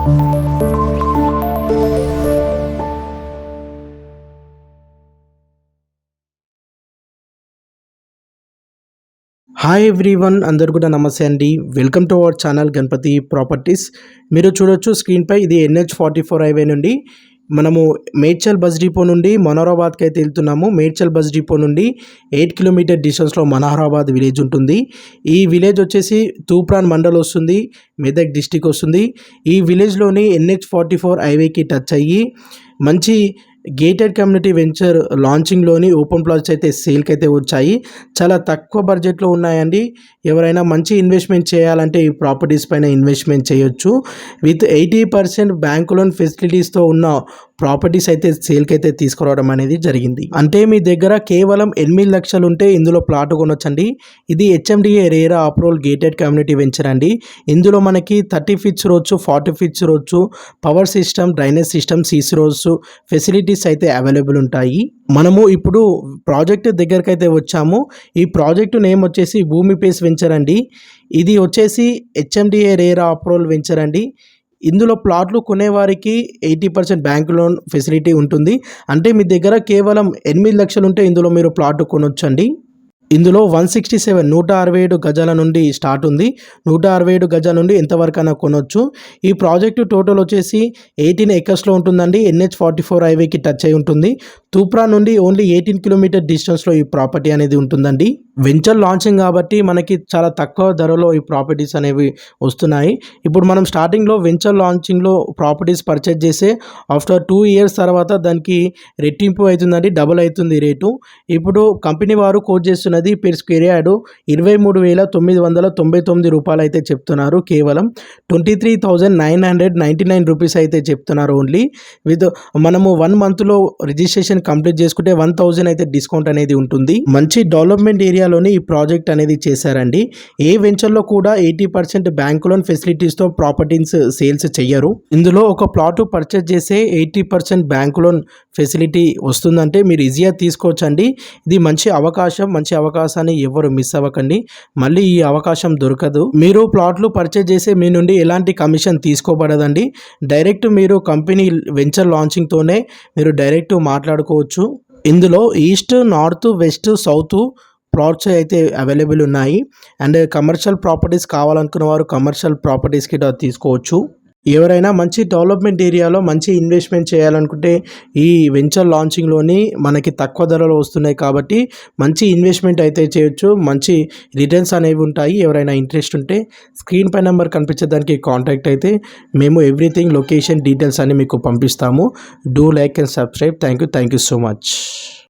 Hi everyone అందరు కూడా నమస్తే అండి. Welcome to our channel Ganapathi properties మీరు చూడొచ్చు స్క్రీన్పై ఇది ఎన్హెచ్ ఫార్టీ ఫోర్ హైవే నుండి. మనము మేడ్చల్ బస్ డిపో నుండి మనోహరాబాద్కి అయితే వెళ్తున్నాము. మేడ్చల్ బస్ డిపో నుండి ఎయిట్ కిలోమీటర్ డిస్టెన్స్లో మనోహరాబాద్ విలేజ్ ఉంటుంది. ఈ విలేజ్ వచ్చేసి తూప్రాన్ మండల్ వస్తుంది మెదక్ డిస్టిక్ వస్తుంది. ఈ విలేజ్లోని ఎన్హెచ్ ఫార్టీ ఫోర్ హైవేకి టచ్ అయ్యి మంచి గేటెడ్ కమ్యూనిటీ వెంచర్ లాంచింగ్లోని ఓపెన్ ప్లాట్స్ అయితే సేల్కి అయితే వచ్చాయి. చాలా తక్కువ బడ్జెట్లో ఉన్నాయండి. ఎవరైనా మంచి ఇన్వెస్ట్మెంట్ చేయాలంటే ఈ ప్రాపర్టీస్ పైన ఇన్వెస్ట్మెంట్ చేయొచ్చు. With eighty percent bank loan ఫెసిలిటీస్తో ఉన్న ప్రాపర్టీస్ అయితే సేల్కి అయితే తీసుకురావడం అనేది జరిగింది. అంటే మీ దగ్గర కేవలం ఎనిమిది లక్షలు ఉంటే ఇందులో ప్లాట్ కొనొచ్చండి. ఇది HMDA RERA approval gated community venture అండి. ఇందులో మనకి thirty feets roads forty feets roads power system drainage system CC roads facilities అయితే అవైలబుల్ ఉంటాయి. మనము ఇప్పుడు ప్రాజెక్ట్ దగ్గరకు అయితే వచ్చాము. ఈ ప్రాజెక్టు నేమ్ వచ్చేసి భూమి పేస్ వెంచర్ అండి. ఇది వచ్చేసి హెచ్ఎండిఏ రేరా అప్రూవల్ వెంచర్ అండి. ఇందులో ప్లాట్లు కొనేవారికి eighty percent bank loan facility ఉంటుంది. అంటే మీ దగ్గర కేవలం ఎనిమిది లక్షలు ఉంటే ఇందులో మీరు ప్లాట్ కొనొచ్చండి. ఇందులో వన్ సిక్స్టీ సెవెన్ నూట అరవై ఏడు గజాల నుండి స్టార్ట్ ఉంది. నూట అరవై ఏడు గజాల నుండి ఎంతవరకైనా కొనొచ్చు. ఈ ప్రాజెక్టు టోటల్ వచ్చేసి ఎయిటీన్ ఎకర్స్లో ఉంటుందండి. ఎన్హెచ్ ఫార్టీ ఫోర్ హైవేకి టచ్ అయి ఉంటుంది. తూప్రా నుండి ఓన్లీ ఎయిటీన్ కిలోమీటర్ డిస్టెన్స్లో ఈ ప్రాపర్టీ అనేది ఉంటుందండి. వెంచర్ లాంచింగ్ కాబట్టి మనకి చాలా తక్కువ ధరలో ఈ ప్రాపర్టీస్ అనేవి వస్తున్నాయి. ఇప్పుడు మనం స్టార్టింగ్లో వెంచర్ లాంచింగ్లో ప్రాపర్టీస్ పర్చేజ్ చేస్తే ఆఫ్టర్ టూ ఇయర్స్ తర్వాత దానికి రెట్టింపు అవుతుందండి. డబుల్ అవుతుంది రేటు. ఇప్పుడు కంపెనీ వారు కోట్ చేస్తున్నది పెర్ స్క్వేర్ యార్డ్ ఇరవై మూడు వేల తొమ్మిది వందల తొంభై తొమ్మిది రూపాయలు అయితే చెప్తున్నారు. కేవలం twenty three thousand nine hundred ninety nine rupees అయితే చెప్తున్నారు ఓన్లీ. విత్ మనము వన్ మంత్లో రిజిస్ట్రేషన్ కంప్లీట్ చేసుకుంటే వన్ థౌజండ్ అయితే డిస్కౌంట్ అనేది ఉంటుంది. మంచి డెవలప్మెంట్ ఏరియాలోనే ఈ ప్రాజెక్ట్ అనేది చేశారండి. ఏ వెంచర్లో కూడా ఎయిటీ పర్సెంట్ బ్యాంక్ లోన్ ఫెసిలిటీస్తో ప్రాపర్టీస్ సేల్స్ చెయ్యరు. ఇందులో ఒక ప్లాట్ పర్చేజ్ చేసే eighty percent bank loan facility వస్తుందంటే మీరు ఈజీగా తీసుకోవచ్చండి. ఇది మంచి అవకాశం మంచి అవకాశాన్ని ఎవరు మిస్ అవ్వకండి. మళ్ళీ ఈ అవకాశం దొరకదు. మీరు ప్లాట్లు పర్చేజ్ చేసే మీ నుండి ఎలాంటి కమిషన్ తీసుకోబడదండి. డైరెక్ట్ మీరు కంపెనీ వెంచర్ లాంచింగ్తోనే మీరు డైరెక్ట్ మాట్లాడుకోవచ్చు. ఇందులో east north west south plots అయితే అవైలబుల్ ఉన్నాయి. అండ్ కమర్షియల్ ప్రాపర్టీస్ కావాలనుకున్న వారు కమర్షియల్ ప్రాపర్టీస్కి తీసుకోవచ్చు. ఎవరైనా మంచి డెవలప్మెంట్ ఏరియాలో మంచి ఇన్వెస్ట్మెంట్ చేయాలనుకుంటే ఈ వెంచర్ లాంచింగ్లోని మనకి తక్కువ ధరలో వస్తున్నాయి కాబట్టి మంచి ఇన్వెస్ట్మెంట్ అయితే చేయొచ్చు. మంచి రిటర్న్స్ అనేవి ఉంటాయి. ఎవరైనా ఇంట్రెస్ట్ ఉంటే స్క్రీన్ పై నెంబర్ కనిపించే దానికి కాంటాక్ట్ అయితే మేము ఎవ్రీథింగ్ లొకేషన్ డీటెయిల్స్ అన్ని మీకు పంపిస్తాము. Do like and subscribe. Thank you thank you so much.